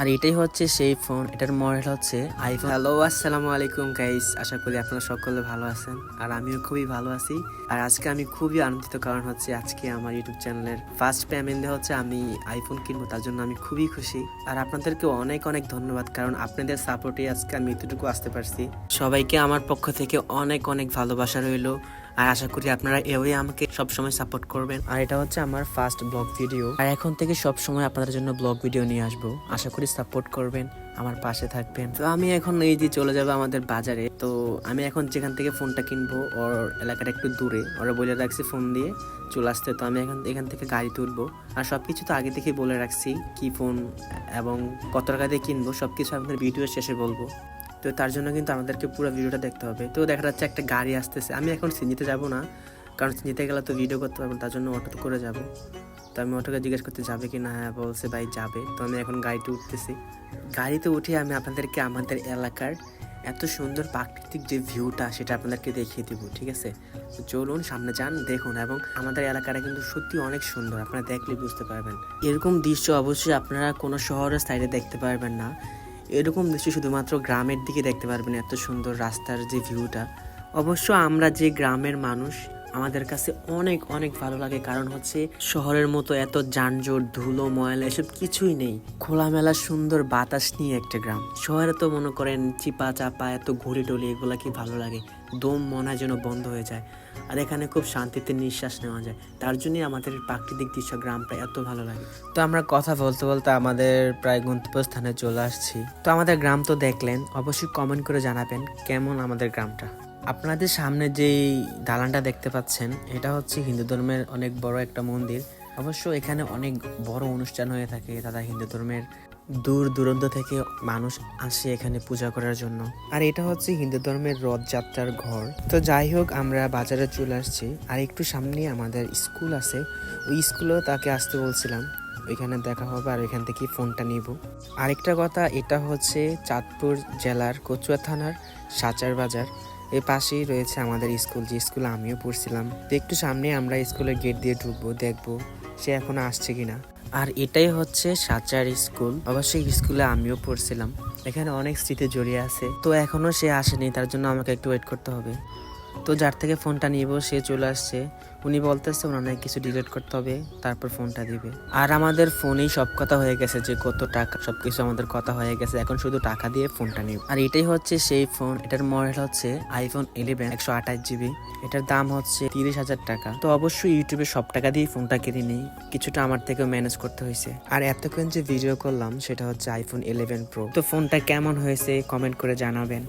আর এটাই হচ্ছে সেই ফোন, এটার মডেল হচ্ছে আইফোন হ্যালো আসসালামু আলাইকুম গাইস আশা করি আপনারা সকলে ভালো আছেন, আর আমিও খুবই ভালো আছি। আর আজকে আমি খুবই আনন্দিত, কারণ হচ্ছে আজকে আমার ইউটিউব চ্যানেলের ফার্স্ট পেমেন্টে হচ্ছে আমি আইফোন কিনবো, তার জন্য আমি খুবই খুশি। আর আপনাদেরকে অনেক অনেক ধন্যবাদ, কারণ আপনাদের সাপোর্টে আজকে আমি এতটুকু আসতে পারছি। সবাইকে আমার পক্ষ থেকে অনেক অনেক ভালোবাসা রইল। আর আশা করি আপনারা এভাবে আমাকে সবসময় সাপোর্ট করবেন। আর এটা হচ্ছে আমার ফার্স্ট ব্লগ ভিডিও আর এখন থেকে সব সময় আপনাদের জন্য ব্লগ ভিডিও নিয়ে আসব। আশা করি সাপোর্ট করবেন, আমার পাশে থাকবেন। তো আমি এখন এই যে চলে যাব আমাদের বাজারে, তো আমি এখন যেখান থেকে ফোনটা কিনবো, ওর এলাকাটা একটু দূরে। ওরা বলে রাখছি ফোন দিয়ে চলে আসতে, তো আমি এখন এখান থেকে গাড়ি তুলবো। আর সব কিছু তো আগে থেকেই বলে রাখছি, কি ফোন এবং কত টাকা দিয়ে কিনবো সব কিছু আপনাদের ভিডিও শেষে বলব। তো তার জন্য কিন্তু আমাদেরকে পুরো ভিডিওটা দেখতে হবে। তো দেখা যাচ্ছে একটা গাড়ি আসতেছে। আমি এখন সিঞ্জিতে যাব না, কারণ সিঞ্জিতে গেলে তো ভিডিও করতে পারব তার জন্য অটো করে যাব। তো আমি অটোকে জিজ্ঞেস করতে, যাবে কি না? হ্যাঁ বলছে, ভাই, যাবে। তো আমি এখন গাড়িতে উঠতেছি। গাড়িতে উঠে আমি আপনাদেরকে আমাদের এলাকার এত সুন্দর প্রাকৃতিক যে ভিউটা, সেটা আপনাদেরকে দেখিয়ে দিব, ঠিক আছে? চলুন, সামনে যান, দেখুন, এবং আমাদের এলাকাটা কিন্তু সত্যি অনেক সুন্দর, আপনারা দেখলে বুঝতে পারবেন। এরকম দৃশ্য অবশ্যই আপনারা কোনো শহরের সাইডে দেখতে পারবেন না। এরকম দৃশ্য শুধুমাত্র গ্রামের দিকে দেখতে পারবেন এত সুন্দর রাস্তার যে ভিউটা অবশ্য আমরা যে গ্রামের মানুষ আমাদের কাছে অনেক অনেক ভালো লাগে। কারণ হচ্ছে শহরের মতো এত যানজট, ধুলো, ময়লা, এসব কিছুই নেই। খোলামেলা, সুন্দর বাতাস নিয়ে একটা গ্রাম। শহরে তো মনে করেন চিপা, চাপা, এত ঘুরি টলি এগুলা কি ভালো লাগে? দম মনে হয় যেন বন্ধ হয়ে যায়। আর এখানে খুব শান্তিতে নিঃশ্বাস নেওয়া যায়। তার জন্যই আমাদের প্রাকৃতিক দৃশ্য গ্রামটা এত ভালো লাগে। তো আমরা কথা বলতে বলতে আমাদের প্রায় গন্তব্যস্থানে চলে আসছি। তো আমাদের গ্রাম তো দেখলেন, অবশ্যই কমেন্ট করে জানাবেন কেমন আমাদের গ্রামটা। আপনাদের সামনে যেই দালানটা দেখতে পাচ্ছেন, এটা হচ্ছে হিন্দু ধর্মের অনেক বড় একটা মন্দির। অবশ্য এখানে অনেক বড় অনুষ্ঠান হয়ে থাকে, তারা হিন্দু ধর্মের দূর দূরান্ত থেকে মানুষ আসে এখানে পূজা করার জন্য। আর এটা হচ্ছে হিন্দু ধর্মের রথযাত্রার ঘর। তো যাই হোক, আমরা বাজারে চলে আসছি। আর একটু সামনে আমাদের স্কুল আছে। ওই স্কুলেও তাকে আসতে বলছিলাম। ওইখানে দেখা হবে আর ওইখান থেকে ফোনটা নিব। আরেকটা কথা, এটা হচ্ছে চাঁদপুর জেলার কচুয়া থানার সাচার বাজার। এর পাশেই রয়েছে আমাদের স্কুল, যে স্কুলে আমিও পড়ছিলাম। তো একটু সামনে আমরা স্কুলের গেট দিয়ে ঢুকবো, দেখব সে এখনও আসছে কিনা। আর এটাই হচ্ছে সাচার স্কুল। অবশ্যই স্কুলে আমিও পড়ছিলাম। এখানে অনেক স্মৃতি জড়িয়ে আছে। তো এখনও সে আসেনি, তার জন্য আমাকে একটু ওয়েট করতে হবে। তো যার থেকে ফোনটা নিব, সে চলে আসছে। উনি বলতেছে, ওনার কিছু ডিলিট করতে হবে। তারপর ফোনটা দিবে। আর আমাদের ফোনেই সব কথা হয়ে গেছে যে, কত টাকা, সবকিছু আমাদের কথা হয়ে গেছে। এখন শুধু টাকা দিয়ে ফোনটা নিব। আর এটাই হচ্ছে সেই ফোন, এটার মডেল হচ্ছে আইফোন ইলেভেন একশো আঠাশ জিবি এটার দাম হচ্ছে তিরিশ হাজার টাকা। তো অবশ্যই ইউটিউবে সব টাকা দিয়ে ফোনটা কিনে নিই। কিছুটা আমার থেকেও ম্যানেজ করতে হয়েছে। আর এতক্ষণ যে ভিডিও করলাম, সেটা হচ্ছে আইফোন ইলেভেন প্রো তো ফোনটা কেমন হয়েছে কমেন্ট করে জানাবেন।